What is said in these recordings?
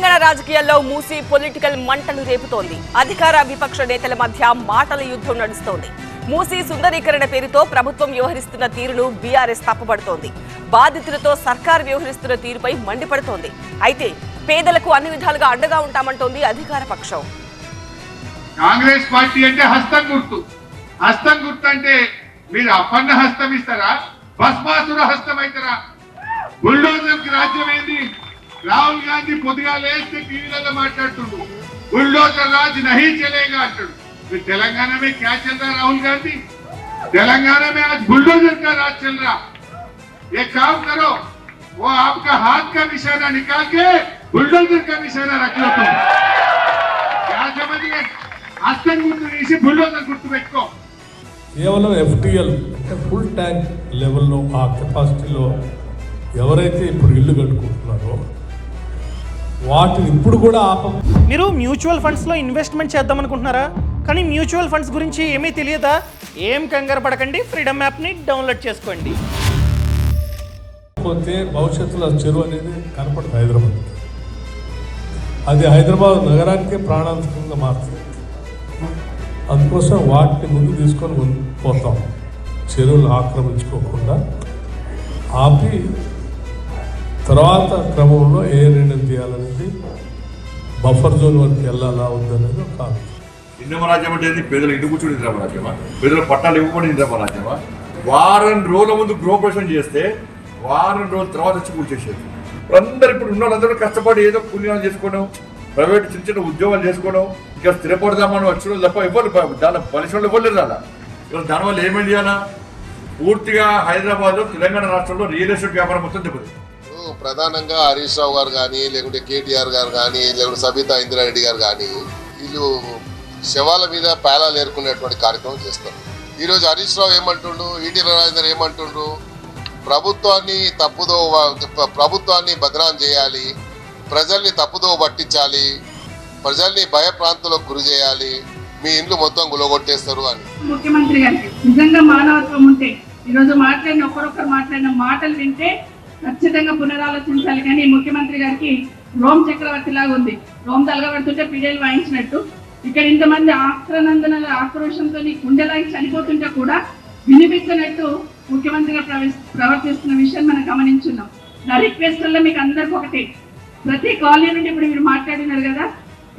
తెలంగాణ రాజకీయాల్లో మూసి పొలిటికల్ మంటలు రేపుతోంది. అధికార విపక్ష నేతల మధ్య మాటల యుద్ధం నడుస్తోంది. మూసి సుందరీకరణ పేరుతో ప్రభుత్వం వ్యవహరిస్తున్న తీరును బీఆర్ఎస్ తప్పబడుతోంది. బాధితులతో సర్కార్ వ్యవహరిస్తున్న తీరుపై మండిపడుతోంది. అయితే పేదలకు అన్ని విధాలుగా అండగా ఉంటామంటోంది అధికార పక్షం. కాంగ్రెస్ పార్టీ అంటే హస్తం గుర్తు. హస్తం గుర్తు అంటే మీరు అపన్న హస్తం ఇస్తారా? భస్మాసుర హస్తం అవుతారా? బుల్డోజర్ రాజ్యం ఏంది? రాహుల్ గాంధీ పొద్దుగా లేస్తే టీవీలలో మాట్లాడుతుండు బుల్డోజర్ రాజ్ నహీ చలేగా అంటాడు फिर तेलंगाना में क्या चल रहा है राहुल गांधी तेलंगाना में आज बुलडोजर का राज चल रहा एक काम करो वो आपका हाथ का निशाना निकाल के बुलडोजर का निशाना रख लो तुम क्या समझ गए హస్తం గుర్తు తీసి బుల్డోజర్ గుర్తు పెట్టుకో కేవలం ఎఫ్టిఎల్ అంటే ఫుల్ ట్యాంక్ లెవెల్లో ఆ కెపాసిటీలో ఎవరైతే ఇప్పుడు ఇల్లు కట్టుకుంటున్నారో వాటిని ఇప్పుడు కూడా ఆప. మీరు మ్యూచువల్ ఫండ్స్లో ఇన్వెస్ట్మెంట్ చేద్దాం అనుకుంటున్నారా కానీ మ్యూచువల్ ఫండ్స్ గురించి ఏమీ తెలియదా? ఏం కంగారు పడకండి ఫ్రీడమ్ యాప్ని డౌన్లోడ్ చేసుకోండి. పోతే భవిష్యత్తులో చెరువు అనేది కనపడదు హైదరాబాద్ అది హైదరాబాద్ నగరానికే ప్రాణాంతకంగా మారుతుంది. అందుకోసం వాటిని ముందు తీసుకొని పోతాం. చెరువులు ఆక్రమించుకోకుండా ఆపి తర్వాత క్రమంలో ఏ నిర్ణయం చేయాలనేది బఫర్ జోన్ వరకు వెళ్ళాలా వద్దనేది ఒక ఆలోచన. రాజ్యం అంటే పేదలు ఇంటి కూర్చొని ఇంద్రమ రాజ్యమా? పేదలు పట్టాలు ఇవ్వకుండా ఇంద్రమ రాజ్యమా? వారం రోజుల ముందు గృహప్రవేశం చేస్తే వారం రోజుల తర్వాత వచ్చి కూర్చేసేది అందరు ఇప్పుడు ఉన్న వాళ్ళందరూ కష్టపడి ఏదో పుణ్యాలు చేసుకోవడం ప్రైవేట్ చిన్న చిన్న ఉద్యోగాలు చేసుకోవడం ఇంకా స్థిరపడదామని వచ్చిన తప్ప ఎవరు దాని పరిశ్రమలు ఇవ్వలేదు అలా ఇవాళ దానివల్ల ఏమైంది అలా పూర్తిగా హైదరాబాద్ తెలంగాణ రాష్ట్రంలో రియల్ ఎస్టేట్ వ్యాపారం మొత్తం దెబ్బతింది. ప్రధానంగా హరీష్ రావు గారు కానీ లేకుంటే కేటీఆర్ గారు కానీ లేకుంటే సబితా ఇందిరారెడ్డి గారు కానీ వీళ్ళు శవాల మీద పేలాలు ఏర్కొనేటువంటి కార్యక్రమం చేస్తారు. ఈరోజు హరీష్ రావు ఏమంటుండు ఈటీ రాజేందర్ ఏమంటుండు ప్రభుత్వాన్ని తప్పుదో ప్రభుత్వాన్ని బదనాం చేయాలి ప్రజల్ని తప్పుదో పట్టించాలి ప్రజల్ని భయ ప్రాంతంలో గురి చేయాలి మీ ఇండ్లు మొత్తం గులగొట్టేస్తారు అని. ముఖ్యమంత్రి గారికి నిజంగా మానవత్వం ఉంటే ఈరోజు మాట్లాడిన ఒకరొకరు మాట్లాడిన మాటలు వింటే ఖచ్చితంగా పునరాలోచించాలి. కానీ ముఖ్యమంత్రి గారికి రోమ్ చక్రవర్తి లాగా ఉంది. రోమ్ తలగబడుతుంటే పిడేలు వాయించినట్టు. ఇక్కడ ఇంతమంది ఆక్రనందనల ఆక్రోషంతో గుండెలాగి చనిపోతుంటే కూడా వినిపించినట్టు ముఖ్యమంత్రిగా ప్రవర్తిస్తున్న విషయం మనం గమనించున్నాం. నా రిక్వెస్ట్లలో మీకు అందరికి ఒకటి. ప్రతి కాలనీ నుండి ఇప్పుడు మీరు మాట్లాడినారు కదా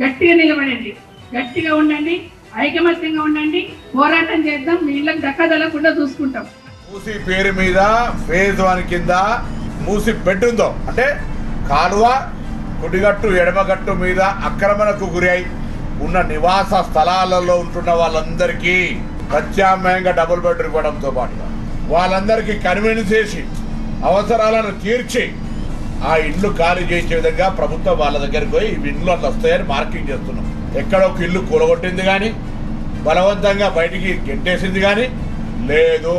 గట్టిగా నిలబడండి. గట్టిగా ఉండండి ఐకమత్యంగా ఉండండి పోరాటం చేద్దాం మీ ఇళ్ళకి దక్కదలకుండా చూసుకుంటాం. పేరు మీద ఫేజ్ వన్ కింద మూసి బెడ్ అంటే కాలువ కుడిగట్టు ఎడమగట్టు మీద అక్రమణకు గురై ఉన్న నివాస స్థలాలలో ఉంటున్న వాళ్ళందరికీ ప్రత్యామ్నాయంగా డబుల్ బెడ్ ఇవ్వడంతో పాటుగా వాళ్ళందరికీ కన్వీన్స్ చేసి అవసరాలను తీర్చి ఆ ఇండ్లు ఖాళీ చేసే విధంగా ప్రభుత్వం వాళ్ళ దగ్గరికి పోయి ఇండ్లు అట్లా వస్తాయని మార్కింగ్ చేస్తున్నాం. ఎక్కడ ఒక ఇల్లు కూలగొట్టింది కానీ బలవంతంగా బయటికి గెంటేసింది కానీ లేదు.